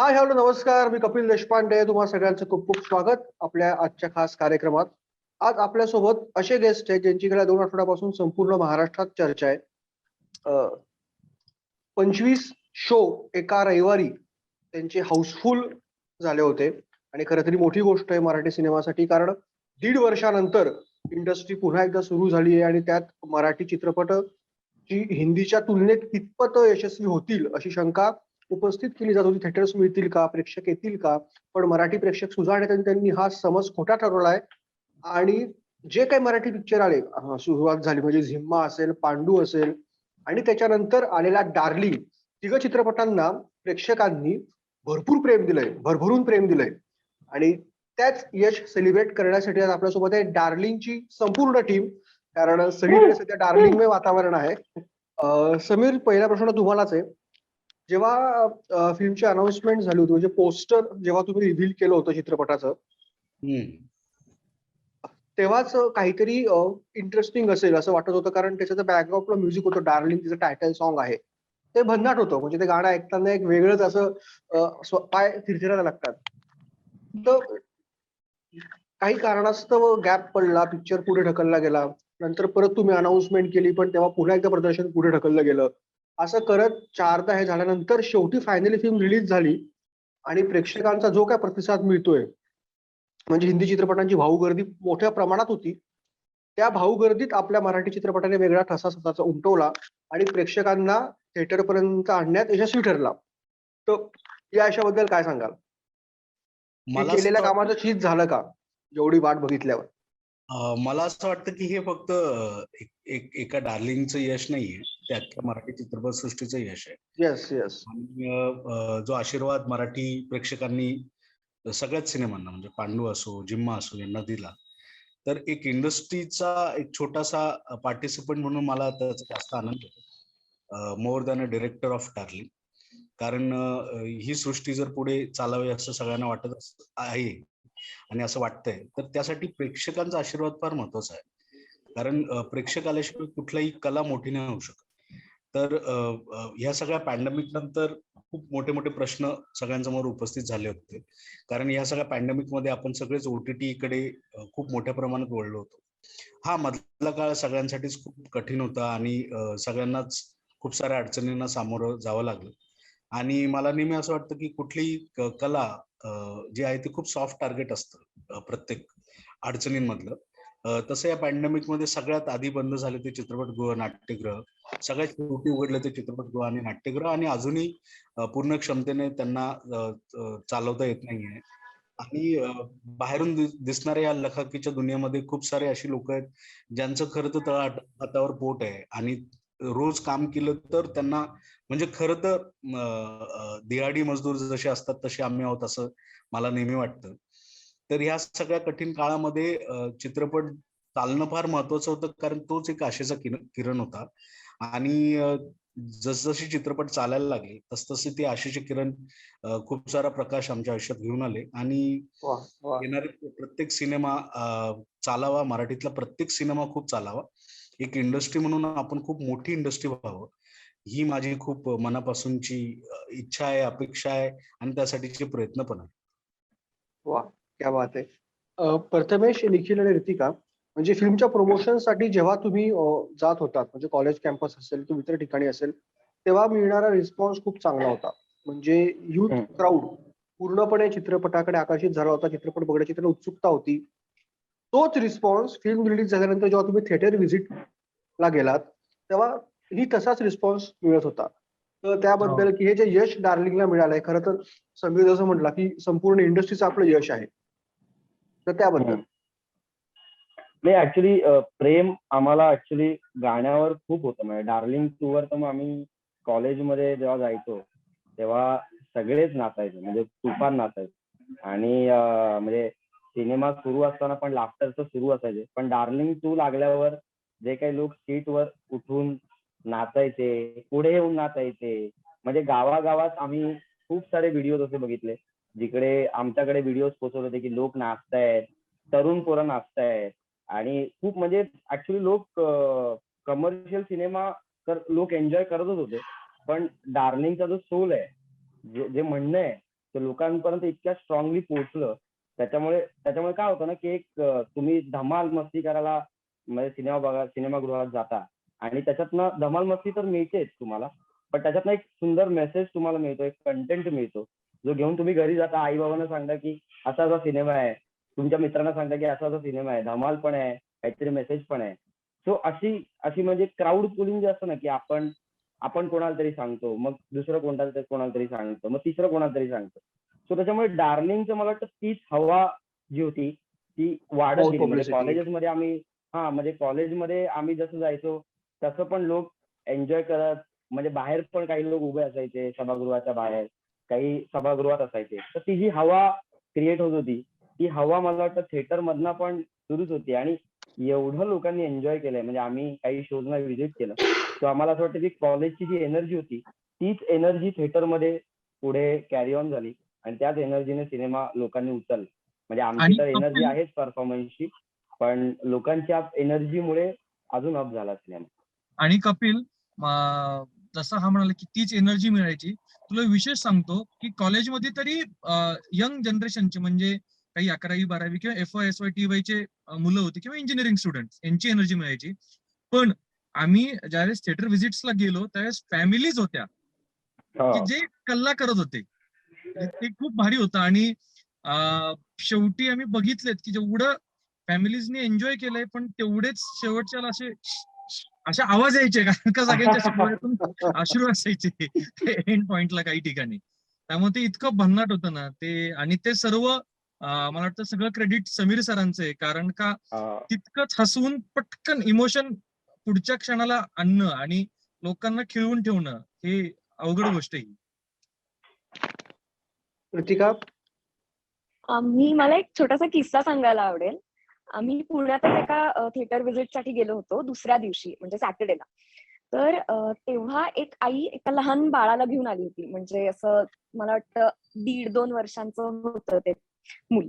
Hi hello नमस्कार. मी कपिल देशपांडे. तुम्हाला सगळ्यांचं खूप खूप स्वागत आपल्या आजच्या खास कार्यक्रमात. आज आपल्यासोबत असे गेस्ट आहेत ज्यांची गेल्या दोन आठवड्यापासून संपूर्ण महाराष्ट्रात चर्चा आहे. पंचवीस शो एका रविवारी त्यांचे हाऊसफुल झाले होते. आणि खरं तरी मोठी गोष्ट आहे मराठी सिनेमासाठी कारण दीड वर्षानंतर इंडस्ट्री पुन्हा एकदा सुरू झाली आहे आणि त्यात मराठी चित्रपट जी हिंदीच्या तुलनेत कितपत यशस्वी होतील अशी शंका उपस्थित केली जात होती. थिएटर्स मिळतील का? प्रेक्षक येतील का? पण मराठी प्रेक्षक सुजाण्यात आणि त्यांनी हा समज खोटा ठरवलाय. आणि जे काही मराठी पिक्चर आले सुरुवात झाली म्हणजे झिम्मा असेल पांडू असेल आणि त्याच्यानंतर आलेला डार्लिंग तिघ चित्रपटांना प्रेक्षकांनी भरपूर प्रेम दिलंय भरभरून प्रेम दिलंय. आणि त्याच यश सेलिब्रेट करण्यासाठी आज आपल्यासोबत आहे डार्लिंगची संपूर्ण टीम कारण सगळीकडे सध्या डार्लिंगमय वातावरण आहे. समीर पहिला प्रश्न तुम्हालाच आहे. जेव्हा फिल्मची अनाउन्समेंट झाली होती म्हणजे पोस्टर जेव्हा तुम्ही रिव्हील केलं होतं चित्रपटाचं. तेव्हाच काहीतरी इंटरेस्टिंग असेल असं वाटत होतं कारण त्याचं बॅकग्राऊंडला म्युझिक होतं डार्लिंग तिचं टायटल सॉन्ग आहे. ते भन्नाट होतं म्हणजे ते गाणं ऐकताना एक वेगळंच असं पाय थिरथिरायला लागतात. तर काही कारणास्तव गॅप पडला पिक्चर पुढे ढकलला गेला. नंतर परत तुम्ही अनाउन्समेंट केली पण तेव्हा पुन्हा एकदा प्रदर्शन पुढे ढकललं गेलं. असं करत चारदा हे झाल्यानंतर शेवटी फायनली फिल्म रिलीज झाली. आणि प्रेक्षकांचा जो काय प्रतिसाद मिळतोय म्हणजे हिंदी चित्रपटांची भाऊ गर्दी मोठ्या प्रमाणात होती. त्या भाऊ गर्दीत आपल्या मराठी चित्रपटाने वेगळा ठसा स्वतःचा उमटवला आणि प्रेक्षकांना थिएटर पर्यंत आणण्यात यशस्वी ठरला. तर या यशाबद्दल काय सांगाल? मला केलेल्या कामाचं चीज झालं का? जेवढी वाट बघितल्यावर. मला असं वाटतं की हे फक्त एक- एक- एका डार्लिंगचं यश नाहीये. ते अख्ख्या मराठी चित्रपटसृष्टीचं यश आहे. येस येस आणि जो आशीर्वाद मराठी प्रेक्षकांनी सगळ्याच सिनेमांना म्हणजे पांडू असो जिम्मा असो यांना दिला तर एक इंडस्ट्रीचा एक छोटासा पार्टिसिपंट म्हणून मला त्याचा जास्त आनंद होतो. More than a director of Darling. कारण ही सृष्टी जर पुढे चालावी असं सगळ्यांना वाटत आहे आणि असं वाटतंय. तर त्यासाठी प्रेक्षकांचा आशीर्वाद फार महत्त्वाचा आहे. कारण प्रेक्षक आल्याशिवाय कुठलाही कला मोठी नाही होऊ शकत. तर ह्या सगळ्या पॅन्डेमिक नंतर खूप मोठे मोठे प्रश्न सगळ्यांसमोर उपस्थित झाले होते. कारण या सगळ्या पॅन्डेमिकमध्ये आपण सगळेच ओटीटी कडे खूप मोठ्या प्रमाणात वळलो होतो. हा मधला काळ सगळ्यांसाठीच खूप कठीण होता आणि सगळ्यांनाच खूप साऱ्या अडचणींना सामोरं जावं लागलं. आणि मला नेहमी असं वाटतं की कुठलीही कला जी आहे ती खूप सॉफ्ट टार्गेट असतं प्रत्येक अडचणींमधलं. तसं या पॅन्डेमिकमध्ये सगळ्यात आधी बंद झाले ते चित्रपटगृह नाट्यगृह. सगळ्यात शेवटी उघडले ते चित्रपटगृह आणि नाट्यगृह आणि अजूनही पूर्ण क्षमतेने त्यांना चालवता येत नाहीये. आणि बाहेरून दिसणाऱ्या या लखाकीच्या दुनियेमध्ये खूप सारे अशी लोक आहेत ज्यांचं खरं तर तळा हातावर पोट आहे. आणि रोज काम केलं तर त्यांना म्हणजे खरं तर दिहाडी मजदूर जसे असतात तसे आम्ही आहोत असं मला नेहमी वाटतं. तर ह्या सगळ्या कठीण काळामध्ये चित्रपट चालणं फार महत्वाचं होतं कारण तोच एक आशेचा किरण किरण होता. आणि जसजसे चित्रपट चालायला लागले तसतसे ते आशेचे किरण खूप सारा प्रकाश आमच्या आयुष्यात घेऊन आले. आणि येणारे प्रत्येक सिनेमा चालावा मराठीतला प्रत्येक सिनेमा खूप चालावा. एक इंडस्ट्री म्हणून आपण खूप मोठी इंडस्ट्री व्हावं. ही माझी खूप मनापासूनची इच्छा आहे अपेक्षा आहे आणि त्यासाठीचे प्रयत्न पण आहे वा क्या बात आहे. अं, प्रथमेश निखिल आणि रितिका म्हणजे फिल्मच्या प्रमोशनसाठी जेव्हा तुम्ही जात होतात म्हणजे कॉलेज कॅम्पस असेल किंवा इतर ठिकाणी असेल तेव्हा मिळणारा रिस्पॉन्स खूप चांगला होता. म्हणजे युथ. क्राऊड पूर्णपणे चित्रपटाकडे आकर्षित झाला होता चित्रपट बघण्याची त्यांना उत्सुकता होती. तोच रिस्पॉन्स फिल्म रिलीज झाल्यानंतर जेव्हा तुम्ही थिएटर व्हिजिटला गेलात तेव्हा ही तसाच रिस्पॉन्स मिळत होता. तर त्याबद्दल की हे जे यश डार्लिंगला मिळालंय खरं तर समीर जसं म्हटला की संपूर्ण इंडस्ट्रीचं आपलं यश आहे. तर त्याबद्दल. हम्म. नाही ऍक्च्युली प्रेम आम्हाला ऍक्च्युली गाण्यावर खूप होतं. म्हणजे डार्लिंग टू वर तर मग आम्ही कॉलेजमध्ये जेव्हा जायचो तेव्हा सगळेच नाचायचे. म्हणजे तुफान नाचायचे. आणि म्हणजे सिनेमा सुरू असताना पण लाफ्टरचं सुरू असायचे. पण डार्लिंग टू लागल्यावर जे काही लोक सीटवर उठून नाचायचे पुढे येऊन नाचायचे. म्हणजे गावागावात आम्ही खूप सारे व्हिडिओ असे बघितले. जिकडे आमच्याकडे व्हिडिओ पोहोचवले होते की लोक नाचतायत तरुण पोरं नाचतायत. आणि खूप म्हणजे ऍक्च्युली लोक कमर्शियल सिनेमा तर लोक एन्जॉय करतच होते. पण डार्लिंगचा जो सोल आहे जे म्हणणं आहे ते लोकांपर्यंत इतक्या स्ट्रॉंगली पोहोचलं. त्याच्यामुळे त्याच्यामुळे काय होतं ना की एक तुम्ही धमाल मस्ती करायला म्हणजे सिनेमा बघा सिनेमागृहात जाता. आणि त्याच्यातनं धमाल मस्ती तर मिळतेच तुम्हाला. पण त्याच्यातनं एक सुंदर मेसेज तुम्हाला मिळतो एक कंटेंट मिळतो. जो घेऊन तुम्ही घरी जाता आई बाबांना सांगता की असा असा सिनेमा आहे. तुमच्या मित्रांना सांगता की असा असा सिनेमा आहे. धमाल पण आहे काहीतरी मेसेज पण आहे. सो अशी अशी म्हणजे क्राऊड पुलिंग जे असतं ना की आपण आपण कोणाला तरी सांगतो मग दुसरं कोणाला तरी कोणाला तरी सांगतो मग तिसरं कोणाला तरी सांगतो. सो त्याच्यामुळे डार्लिंगचं मला वाटतं तीच हवा जी होती ती वाढत More गेली. म्हणजे. कॉलेजेसमध्ये आम्ही हा म्हणजे कॉलेजमध्ये आम्ही जसं जायचो तसं पण लोक एन्जॉय करत म्हणजे बाहेर पण काही लोक उभे असायचे सभागृहाच्या बाहेर. काही सभागृहात असायचे. तर ती जी हवा क्रिएट होत होती ती हवा मला वाटतं थिएटर मधनं पण सुरूच होती. आणि एवढं लोकांनी एन्जॉय केलंय. म्हणजे आम्ही काही शोजना व्हिजिट केलं. तर आम्हाला असं वाटतं की कॉलेजची जी एनर्जी होती तीच एनर्जी थिएटरमध्ये पुढे कॅरी ऑन झाली. आणि त्याच एनर्जीने सिनेमा लोकांनी उचलला. म्हणजे आमची तर एनर्जी आहेच परफॉर्मन्सची पण लोकांच्या एनर्जीमुळे अजून अप झाला सिनेमा आणि कपिल जसं हा म्हणाला की तीच एनर्जी मिळायची. तुला विशेष सांगतो की कॉलेजमध्ये तरी यंग जनरेशनचे म्हणजे काही अकरावी बारावी किंवा F Y S Y T Y चे मुलं होती किंवा इंजिनिअरिंग स्टुडंट यांची एनर्जी मिळायची. पण आम्ही ज्यावेळेस थिएटर व्हिजिट्सला गेलो त्यावेळेस फॅमिलीज होत्या. की जे कल्ला करत होते. ते खूप भारी होतं आणि शेवटी आम्ही बघितलेत की जेवढं फॅमिलीजने एन्जॉय केलंय पण तेवढेच शेवटच्याला असे असे आवाज यायचे कारण का सगळ्यांच्या अश्रू असायचे? एंड पॉइंटला काही ठिकाणी. त्यामुळे ते इतकं भन्नाट होतं ना ते आणि ते सर्व मला वाटतं सगळं क्रेडिट समीर सरांचं आहे. कारण का तितकंच हसवून पटकन इमोशन पुढच्या क्षणाला आणणं आणि लोकांना खिळवून ठेवणं हे अवघड गोष्ट आहे. कृतिका आम्ही मला एक छोटासा किस्सा सांगायला आवडेल. आम्ही पुण्यातच एका थिएटर व्हिजिटसाठी गेलो होतो दुसऱ्या दिवशी म्हणजे सॅटर्डेला. तर तेव्हा एक आई एका लहान बाळाला घेऊन आली होती. म्हणजे असं मला वाटतं दीड दोन वर्षांचं होतं ते मूल.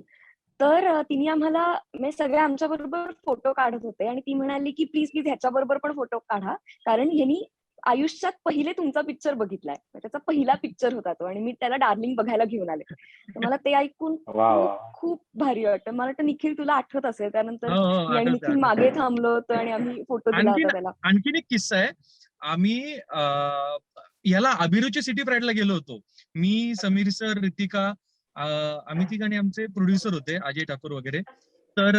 तर तिने आम्हाला म्हणजे मी सगळे आमच्या बरोबर फोटो काढत होते आणि ती म्हणाली की प्लीज प्लीज ह्याच्या बरोबर पण फोटो काढा. कारण यांनी आयुष्यात पहिले तुमचा पिक्चर बघितलाय. त्याचा पहिला पिक्चर होता तो आणि मी त्याला डार्लिंग बघायला घेऊन आले. तर मला ते ऐकून खूप भारी वाटतं मला वाटतं निखिल तुला आठवत असेल. त्यानंतर हो, हो, मी आणि आठवतंय, निखिल. मागे थांबलो होतो आणि आम्ही फोटो दिला आणखीन- होता त्याला. आणखीन एक किस्सा आहे. आम्ही याला अभिरुची सिटी प्राईडला गेलो होतो. मी समीर सर रितिका अं, आम्ही ठिकाणी आमचे प्रोड्युसर होते अजय ठाकूर वगैरे. तर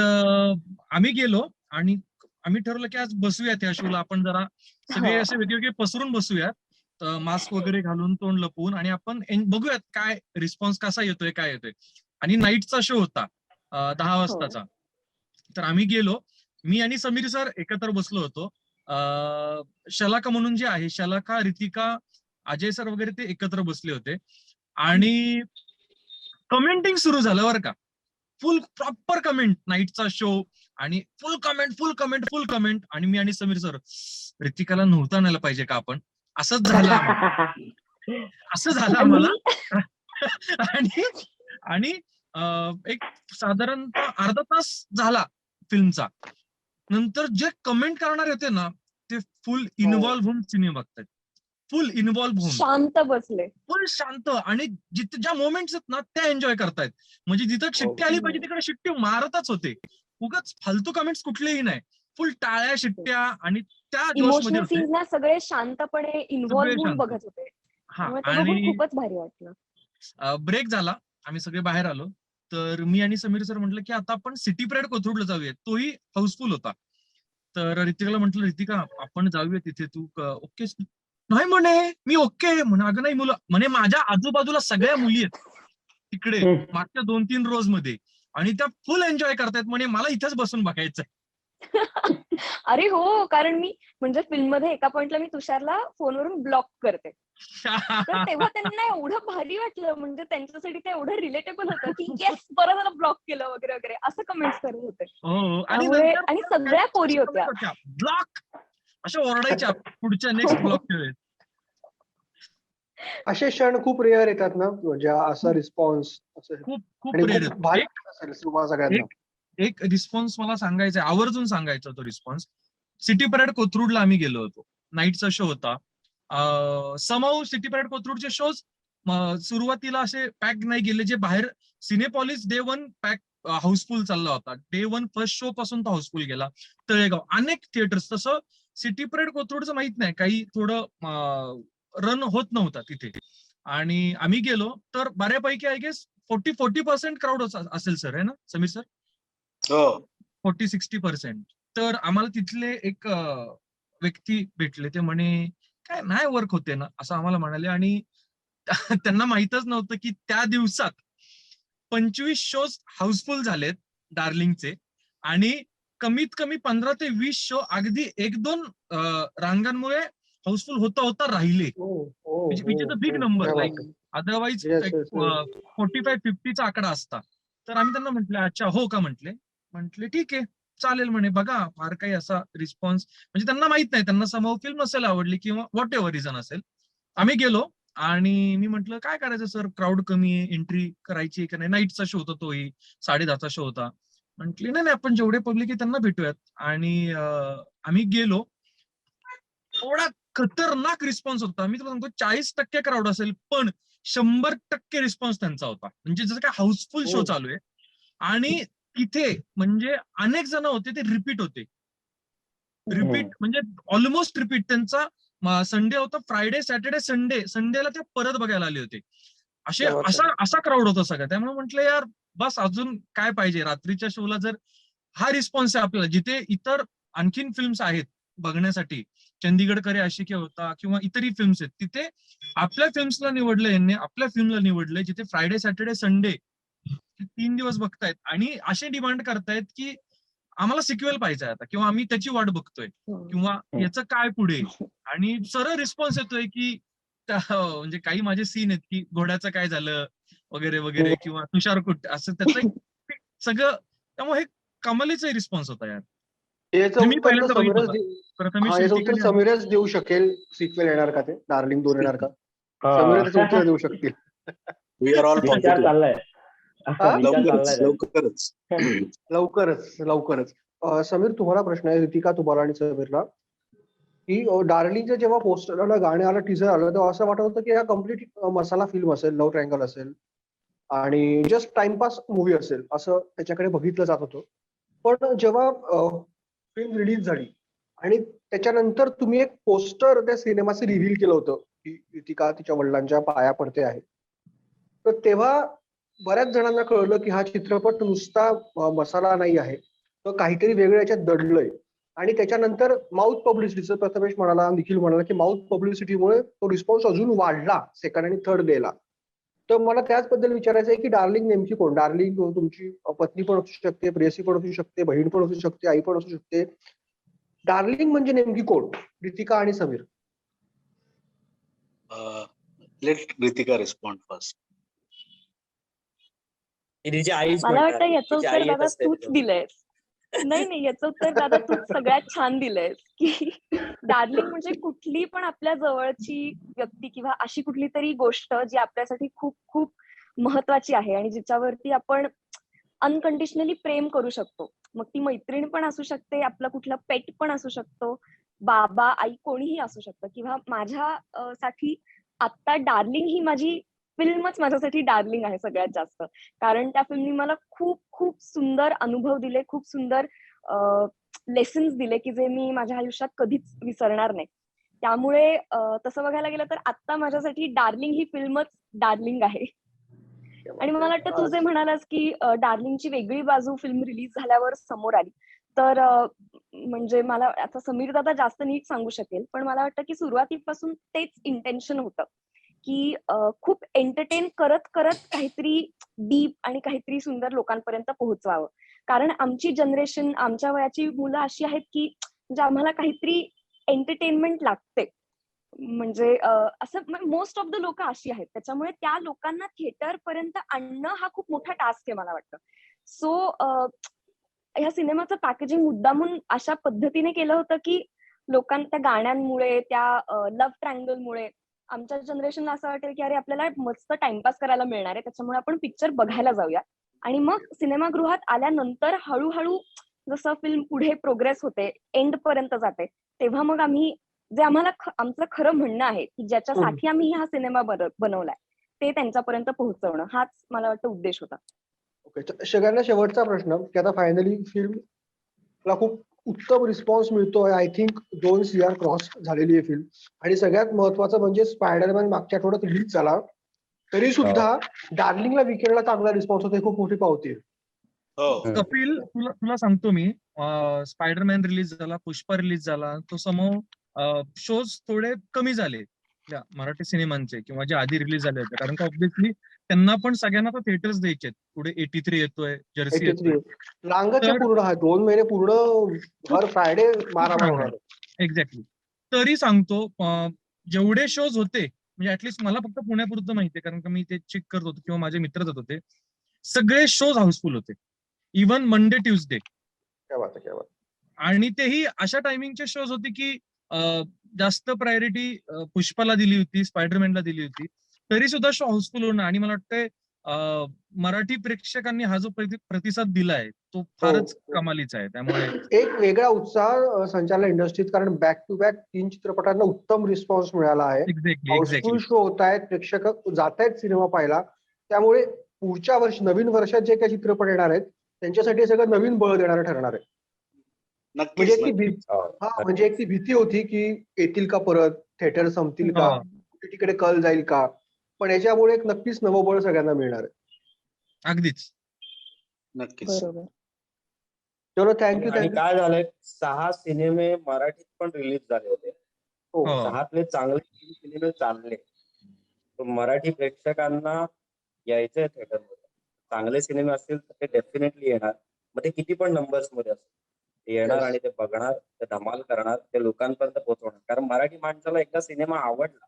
आम्ही गेलो आणि आम्ही ठरवलं की आज बसूयात या शोला आपण जरा सगळे हो. असे वेगवेगळे पसरून बसूयात मास्क वगैरे घालून तोंड लपवून आणि आपण बघूयात काय रिस्पॉन्स कसा येतोय काय येतोय. आणि नाईटचा शो होता दहा वाजताचा. तर आम्ही गेलो. मी आणि समीर सर एकत्र बसलो होतो. शलाका म्हणून जे आहे शलाका रितिका अजय सर वगैरे ते एकत्र बसले होते. आणि कमेंटिंग सुरू झालं बरं का. फुल प्रॉपर कमेंट नाईटचा शो आणि full comment full comment full comment आणि मी आणि समीर सर रितिकाला नव्हता आणायला पाहिजे का आपण? असंच झालं. असं झालं आम्हाला. आणि आणि एक साधारणतः अर्धा तास झाला फिल्मचा. नंतर जे कमेंट करणारे होते ना ते फुल इन्व्हॉल्व्ह होऊन सिनेमा बघतात. फुल इन्व्हॉल्व्ह होऊन. शांत बसले. फुल शांत आणि जिथे ज्या मोमेंट्स आहेत ना त्या एन्जॉय करतायत. म्हणजे जिथं शिट्टी आली पाहिजे तिकडे शिट्टी मारतच होते. उगाच फालतू कमेंट्स कुठलेही नाही. फुल टाळ्या शिट्ट्या आणि त्या इमोशनल सगळे शांतपणे इन्व्हॉल्व्ह होऊन. बघत होते. हा आणि खूपच भारी वाटलं. ब्रेक झाला. आम्ही सगळे बाहेर आलो. तर मी आणि समीर सर म्हटलं की आता आपण सिटी परेड कोथरूडला जाऊया तोही हाऊसफुल होता. तर रितिकाला म्हटलं रितिका आपण जाऊया तिथे तू ओके नाही म्हणे मी ओके म्हणे. अगं नाही मुलं म्हणे माझ्या आजूबाजूला सगळ्या मुली आहेत. तिकडे मागच्या दोन तीन रोजमध्ये आणि त्या फुल एन्जॉय करतायत म्हणे मला इथेच बसून बघायचं अरे हो कारण मी म्हणजे फिल्ममध्ये एका पॉइंटला मी तुषारला फोनवरून ब्लॉक करते. तर तेव्हा त्यांना एवढं भारी वाटलं म्हणजे त्यांच्यासाठी ते एवढं रिलेटेबल होतं की येस बरं झालं ब्लॉक केलं वगैरे वगैरे. असं कमेंट्स करत होते. हो आणि नंतर आणि सगळ्या पोरी होत्या. ब्लॉक अशा ओरडायच्या पुढच्या नेक्स्ट ब्लॉक वेळेस असे क्षण खूप रेअर येतात ना म्हणजे असा रिस्पॉन्स खूप खूप सगळ्यांना. एक रिस्पॉन्स मला सांगायचा आवर्जून सांगायचा तो रिस्पॉन्स सिटी परेड कोथरूडला आम्ही गेलो होतो. नाईटचा शो होता. समाऊ सिटी परेड कोथरूडचे शोज सुरुवातीला असे पॅक नाही गेले जे बाहेर Cinepolis day one pack housefull चालला होता. डे वन फर्स्ट शो पासून तो हाऊसफुल गेला. तळेगाव. अनेक थिएटर्स तसं सिटी परेड कोथरूडचं माहीत नाही. काही थोडं रन होत नव्हता तिथे. आणि आम्ही गेलो तर बऱ्यापैकी I guess forty forty percent crowd असेल सर आहे ना? Sameer sir forty sixty percent तर आम्हाला तिथले एक व्यक्ती भेटले. ते म्हणे काय नाही वर्क होते ना? असं आम्हाला म्हणाले. आणि त्यांना माहीतच नव्हतं की त्या दिवसात पंचवीस शोज हाऊसफुल झालेत डार्लिंगचे आणि कमीत कमी पंधरा ते वीस शो अगदी एक दोन अं, रांगांमुळे हाऊसफुल होता होता राहिले. which is a big number, like, otherwise Yes, yes, yes. Forty five फिफ्टीचा आकडा असता. तर आम्ही त्यांना म्हटलं अच्छा हो का? म्हटले. म्हटले ठीक आहे चालेल म्हणे बघा फार काही असा रिस्पॉन्स म्हणजे त्यांना माहीत नाही त्यांना समोर फिल्म नसेल आवडली किंवा व्हॉट एव्हर रिझन असेल. आम्ही गेलो आणि मी म्हटलं काय करायचं सर क्राऊड कमी आहे एंट्री करायची आहे का नाही? नाईटचा शो होता तोही साडे दहाचा शो होता. म्हटले नाही नाही आपण जेवढे पब्लिक आहे त्यांना भेटूयात. आणि आम्ही गेलो. एवढा खतरनाक रिस्पॉन्स होता. मी तुला सांगतो चाळीस टक्के क्राऊड असेल पण शंभर टक्के रिस्पॉन्स त्यांचा होता. म्हणजे जसं काय हाऊसफुल शो हो. चालू आहे. आणि तिथे म्हणजे अनेक जण होते ते रिपीट होते. रिपीट म्हणजे ऑलमोस्ट रिपीट त्यांचा संडे होता फ्रायडे सॅटर्डे संडे संडेला ते परत बघायला आले होते. असे असा असा क्राऊड होता सगळं. त्यामुळे म्हटलं यार बस अजून काय पाहिजे? रात्रीच्या शोला जर हा रिस्पॉन्स आहे आपल्याला जिथे इतर आणखीन फिल्म्स आहेत बघण्यासाठी चंदीगड करे आशिके होता किंवा इतरही फिल्म्स आहेत तिथे आपल्या फिल्म्सला निवडलं यांनी आपल्या फिल्मला निवडलंय जिथे फ्रायडे सॅटर्डे संडे तीन दिवस बघतायत आणि असे डिमांड करतायत की आम्हाला सिक्वेल पाहिजे आता किंवा आम्ही त्याची वाट बघतोय हम्म. किंवा याचं काय पुढे? आणि सरळ रिस्पॉन्स येतोय की म्हणजे काही माझे सीन आहेत की घोड्याचं काय झालं वगैरे वगैरे किंवा तुषार कुट असं त्याचं सगळं त्यामुळे हे कमालीचा रिस्पॉन्स होता यार. समीरच हा, समीरच देऊ शकेल. सिक्वेल येणार का ते? डार्लिंग दोन येणार का. समीर त्याचं उत्तर देऊ शकतील लवकरच लवकरच. समीर तुम्हाला प्रश्न आहे रितिका तुम्हाला आणि समीरला की डार्लिंगचं जेव्हा पोस्टर आलं गाणं आलं टीजर आलं तेव्हा असं वाटत होतं की हा कंप्लीट मसाला फिल्म असेल लव ट्रँगल असेल. आणि जस्ट टाइमपास मूवी असेल असं त्याच्याकडे बघितलं जात होतं. पण जेव्हा फिल्म रिलीज झाली आणि त्याच्यानंतर तुम्ही एक पोस्टर त्या सिनेमाचं रिव्हील केलं होतं की रितिका तिच्या वडिलांच्या पाया पडते आहे. तर तेव्हा बऱ्याच जणांना कळलं की हा चित्रपट नुसता मसाला नाही आहे. तर काहीतरी वेगळं याच्यात दडलंय. आणि त्याच्यानंतर माउथ पब्लिसिटीचं प्रथमेश म्हणाला निखिल म्हणाला की माउथ पब्लिसिटीमुळे तो रिस्पॉन्स अजून वाढला सेकंड आणि थर्ड डेला तर मला त्याचबद्दल विचारायचं आहे की डार्लिंग नेमकी कोण? डार्लिंग तुमची पत्नी पण असू शकते प्रेयसी पण असू शकते बहीण पण असू शकते आई पण असू शकते. डार्लिंग म्हणजे नेमकी कोण? रितिका आणि Sameer. Let Ritika respond first मला. वाटतं याचं तिची उत्तर दादा तूच तिथं. नाही नाही याचं उत्तर दादा तूच सगळ्यात छान दिलंयस की डार्लिंग म्हणजे कुठली पण आपल्या जवळची व्यक्ती किंवा अशी कुठली तरी गोष्ट जी आपल्यासाठी खूप खूप महत्वाची आहे आणि जिच्यावरती आपण अनकंडिशनली प्रेम करू शकतो. मग ती मैत्रीण पण असू शकते आपलं कुठलं पेट पण असू शकतो बाबा आई कोणीही असू शकतं. किंवा माझ्या साठी आता डार्लिंग ही माझी फिल्मच माझ्यासाठी डार्लिंग आहे सगळ्यात जास्त. कारण त्या फिल्मनी मला खूप खूप सुंदर अनुभव दिले खूप सुंदर लेसन्स दिले की जे मी माझ्या आयुष्यात कधीच विसरणार नाही. त्यामुळे तसं बघायला गेलं तर आता माझ्यासाठी डार्लिंग ही फिल्मच डार्लिंग आहे. आणि मला वाटतं तू जे म्हणालास की डार्लिंगची वेगळी बाजू फिल्म रिलीज झाल्यावर समोर आली तर म्हणजे मला आता समीर दादा जास्त नीट सांगू शकेल पण मला वाटतं की सुरुवातीपासून तेच इंटेन्शन होतं. की खूप एंटरटेन करत करत काहीतरी डीप आणि काहीतरी सुंदर लोकांपर्यंत पोहोचवावं. कारण आमची जनरेशन आमच्या वयाची मुलं अशी आहेत की म्हणजे आम्हाला काहीतरी एंटरटेनमेंट लागते. म्हणजे असं मोस्ट ऑफ द लोक अशी आहेत. त्याच्यामुळे त्या लोकांना थिएटर पर्यंत आणणं हा खूप मोठा टास्क आहे मला वाटतं. सो ह्या सिनेमाचं पॅकेजिंग मुद्दामून अशा पद्धतीने केलं होतं की लोकांना त्या गाण्यांमुळे त्या लव्ह ट्रँगलमुळे आमच्या जनरेशनला असं वाटेल की अरे आपल्याला मस्त टाइमपास करायला मिळणार आहे. त्याच्यामुळे आपण पिक्चर बघायला जाऊया आणि मग सिनेमागृहात आल्यानंतर हळूहळू जसं फिल्म पुढे प्रोग्रेस होते एंड पर्यंत जाते तेव्हा मग आम्ही जे आम्हाला आमचं खरं म्हणणं आहे की ज्याच्यासाठी आम्ही हा सिनेमा बन- बनवलाय ते त्यांच्यापर्यंत पोहोचवणं हाच मला वाटतं उद्देश होता. शेवटचा प्रश्न की आता फायनली फिल्मला खूप उत्तम रिस्पॉन्स मिळतोय आय थिंक दोन सी आर क्रॉस झालेली आहे फिल्म आणि सगळ्यात महत्वाचं म्हणजे स्पायडरमॅन मागच्या आठवड्यात रिलीज झाला. तरी सुद्धा डार्लिंगला विकेंडला चांगला रिस्पॉन्स होता ही खूप मोठी पावती आहे. हो. कपिल तुला तुला सांगतो मी स्पायडरमॅन रिलीज झाला पुष्पा रिलीज झाला तो समोर शोज थोडे कमी झाले. मराठी सिनेमांचे किंवा जे आधी रिलीज झाले होते. कारण का ऑब्विसली त्यांना पण सगळ्यांना तर थिएटर्स द्यायचे पुढे एटी थ्री येतोय जर्सी 83 येतोय. रांगच पूर्ण हा दोन महिने पूर्ण हर फ्रायडे होणार. एक्झॅक्टली तरी सांगतो जेवढे शोज होते म्हणजे ऍटलीस्ट मला फक्त पुण्यापुरतं माहितीये कारण का मी ते चेक करत होतो किंवा माझे मित्र जात होते. सगळे शोज हाऊसफुल होते. Even Monday Tuesday. आणि तेही अशा टायमिंगचे शोज होते की जास्त प्रायोरिटी पुष्पाला दिली होती स्पायडरमॅनला दिली होती. तरी सुद्धा शो हाऊसफुल होणं आणि मला वाटतंय मराठी प्रेक्षकांनी हा जो प्रति- प्रतिसाद दिलाय तो फारच हो. कमालीचा आहे. त्यामुळे एक वेगळा उत्साह अं, संचालला इंडस्ट्रीत कारण बॅक टू बॅक तीन चित्रपटांना उत्तम रिस्पॉन्स मिळाला आहे. हाऊसफुल शो होत आहेत प्रेक्षक जात आहेत सिनेमा पाहायला. त्यामुळे पुढच्या वर्षी नवीन वर्षात जे काही चित्रपट येणार आहेत त्यांच्यासाठी हे सगळं नवीन बळ देणारं ठरणार आहे. म्हणजे ती नक्कीच. भी- हा म्हणजे एक ती भीती होती की येतील का परत? थिएटर संपतील का? हा. तिकडे कल जाईल का? पण याच्यामुळे एक नक्कीच नवं बळ सगळ्यांना मिळणार आहे. अगदीच. नक्कीच. बरोबर. चलो थँक्यू थँक्यू काय झालंय सहा सिनेमे मराठीत पण रिलीज झाले होते. हो. हो. सहातले चांगले सिनेमे चालले. तर मराठी प्रेक्षकांना यायचंय थिएटरमध्ये चांगले सिनेमे असतील तर ते डेफिनेटली येणार. मग ते किती पण नंबर्समध्ये असतील ते येणार. आणि ते बघणार ते धमाल करणार ते लोकांपर्यंत पोहोचवणार. कारण मराठी माणसाला एकदा सिनेमा आवडला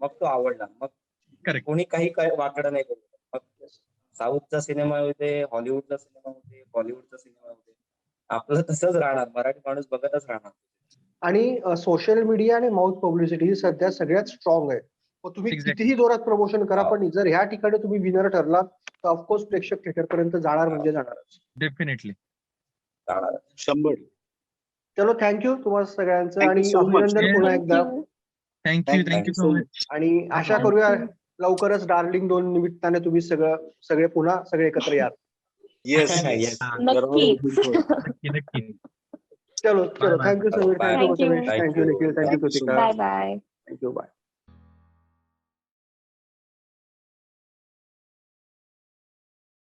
मग तो आवडला. मग कोणी काही काय वाकडं नाही करू शकत. मग साऊथचा सिनेमा होते हॉलिवूडचा सिनेमा होते बॉलिवूडचा सिनेमा होते आपलं तसंच राहणार मराठी माणूस बघतच राहणार आणि सोशल मीडिया आणि माउथ पब्लिसिटी सध्या सगळ्यात स्ट्रॉंग आहे मग तुम्ही Exactly. कितीही जोरात प्रमोशन करा हा. पण जर ह्या ठिकाणी तुम्ही विनर ठरलात तर ऑफकोर्स प्रेक्षक थिएटर पर्यंत जाणार म्हणजे जाणारच डेफिनेटली राहणार शंभर चलो थँक्यू तुम्हाला सगळ्यांचं Thank you आणि so much. अभिनंदन पुन्हा एकदा Thank. Thank you Thank- thank you so. Much आणि आशा करूया लवकरच डार्लिंग दोन निमित्ताने तुम्ही सगळं सगळे पुन्हा सगळे एकत्र याल येस नक्की नक्की. चलो चलो. Thank you Sameer Bye. Thank you. Thank you Nikhil thank you Kritika bye bye thank you bye